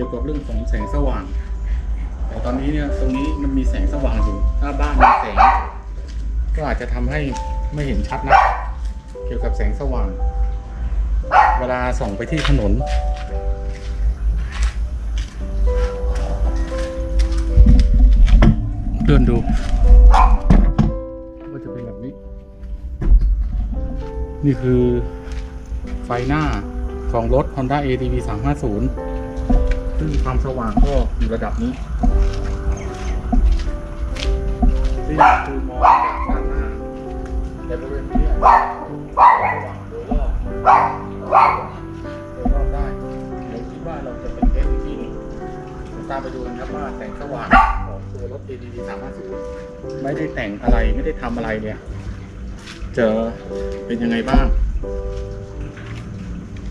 กี่ยวกับเรื่องของแสงสว่าง แต่ตอนนี้เนี่ยตรงนี้มันมีแสงสว่างอยู่หน้าบ้านมีแสง ก็อาจจะทำให้ไม่เห็นชัดนะ เกี่ยวกับแสงสว่าง เวลาส่องไปที่ถนนเดินดูว่าจะเป็นแบบนี้ นี่คือไฟหน้าของรถ Honda ADV 350 ซึ่งความสว่างก็อยู่ระดับนี้นี่งคือมองจากด้านหน้าในบริเวณนี้อาจจะสว่างโดยรอบโดยรอบได้เดี๋ยวคิดว่าเราจะเป็นเทสอีกทีหนึงเดี๋ยวตามไปดูกันครับว่าแสงสว่างของตัวรถ ADV 350ไม่ได้แต่งอะไรไม่ได้ทำอะไรเนี่ยจะเป็นยังไงบ้าง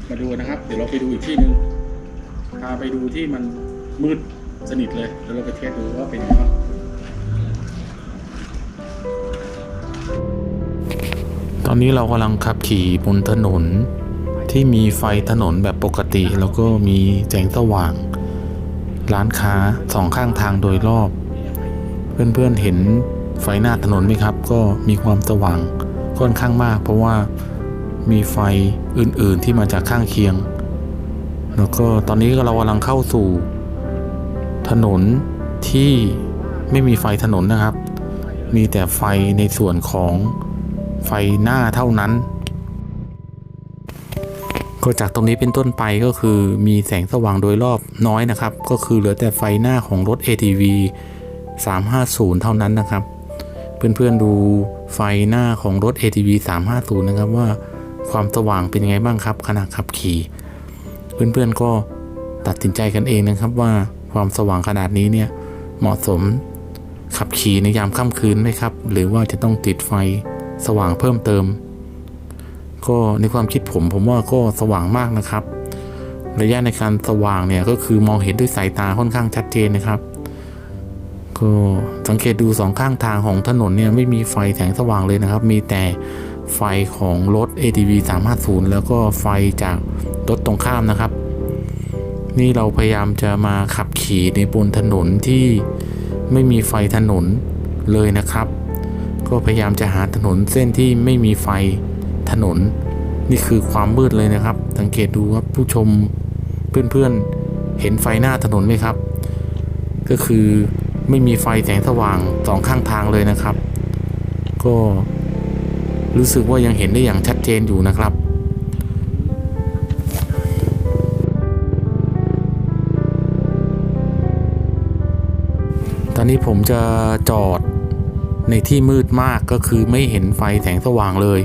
มาดูนะครับ เดี๋ยวเราไปดูอีกที่หนึ่ง พาไปดูที่มันมืดสนิทเลยแล้วเราไปเทสดูว่าเป็นยังไงบ้างตอนนี้เรากำลังขับขี่บนถนนที่มีไฟถนนแบบปกติแล้วก็มีแสงสว่าง ร้านค้าสองข้างทางโดยรอบ เพื่อนๆเห็นไฟหน้าถนนไหมครับ ก็มีความสว่างค่อนข้างมาก เพราะว่ามีไฟอื่นๆที่มาจากข้างเคียง แล้วก็ตอนนี้เรากำลังเข้าสู่ ถนนที่ไม่มีไฟถนนนะครับ มีแต่ไฟในส่วนของไฟหน้าเท่านั้น ก็จากตรงนี้เป็นต้นไปก็คือมีแสงสว่างโดยรอบน้อยนะครับ ก็คือเหลือแต่ไฟหน้าของรถ ATV 350 เท่านั้นนะครับ เพื่อนๆดูไฟหน้าของรถ ATV 350 นะครับว่าความสว่างเป็นยังไงบ้างครับขณะขับขี่ เพื่อนๆก็ตัดสินใจกันเองนะครับว่าความสว่างขนาดนี้เนี่ยเหมาะสมขับขี่ในยามค่ำคืนไหมครับ หรือว่าจะต้องติดไฟสว่างเพิ่มเติม ก็ในความคิดผมผมว่าก็สว่างมากนะครับ ระยะในการสว่างเนี่ยก็คือมองเห็นด้วยสายตาค่อนข้างชัดเจนนะครับ ก็สังเกตดูสองข้างทางของถนนเนี่ยไม่มีไฟแสงสว่างเลยนะครับ มีแต่ ไฟของรถ ATV 350 แล้วก็ไฟจากรถตรงข้ามนะครับ นี่เราพยายามจะมาขับขี่ในบนถนนที่ไม่มีไฟถนนเลยนะครับ ก็พยายามจะหาถนนเส้นที่ไม่มีไฟถนน นี่คือความมืดเลยนะครับ สังเกตดูครับผู้ชมเพื่อนๆ เห็นไฟหน้าถนนไหมครับ ก็คือไม่มีไฟแสงสว่างสองข้างทางเลยนะครับ ก็ รู้สึกว่ายังเห็นได้อย่างชัดเจนอยู่นะครับตอนนี้ผมจะจอดในที่มืดมากก็คือไม่เห็นไฟแสงสว่างเลย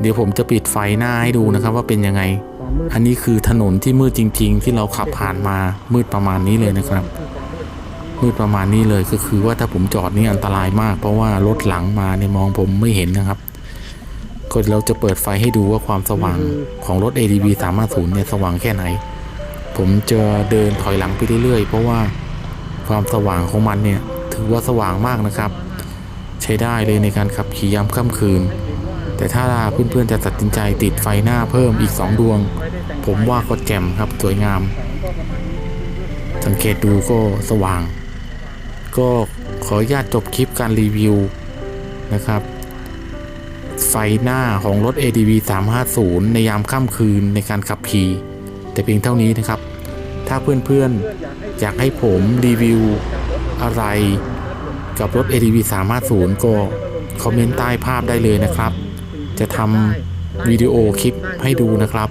เดี๋ยวผมจะปิดไฟหน้าให้ดูนะครับว่าเป็นยังไงความมืดอันนี้คือถนนที่มืดจริง ๆ ที่เราขับผ่านมามืดประมาณนี้เลยนะครับ มืดประมาณนี้เลยก็คือว่าถ้าผมจอดนี่อันตรายมาก เพราะว่ารถหลังมาเนี่ยมองผมไม่เห็นนะครับ ก็เราจะเปิดไฟให้ดูว่าความสว่างของรถ ADV 350เนี่ยสว่างแค่ไหน ผมจะเดินถอยหลังไปเรื่อยๆ เพราะว่าความสว่างของมันเนี่ยถือว่าสว่างมากนะครับ ใช้ได้เลยในการขับขี่ยามค่ำคืน แต่ถ้าเพื่อนๆจะตัดสินใจติดไฟหน้าเพิ่มอีก 2 ดวง ผมว่าก็แจ่มครับสวยงาม สังเกตดูก็สว่าง ก็ขออนุญาตจบคลิปการรีวิวนะครับ ไฟหน้าของรถ ADV 350 ในยามค่ำคืนในการขับขี่แต่เพียงเท่านี้นะครับ ถ้าเพื่อนๆ อยากให้ผมรีวิวอะไรกับรถ ADV 350 ก็คอมเมนต์ใต้ภาพได้เลยนะครับ จะทำวิดีโอคลิปให้ดูนะครับ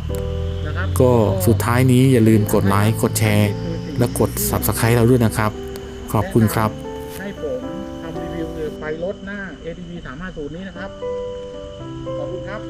นะครับก็สุดท้ายนี้อย่าลืมกดไลค์ กดแชร์ และกด Subscribe เราด้วยนะครับ ขอบคุณครับ รถหน้า ATV 350นี้นะครับ ขอบคุณครับ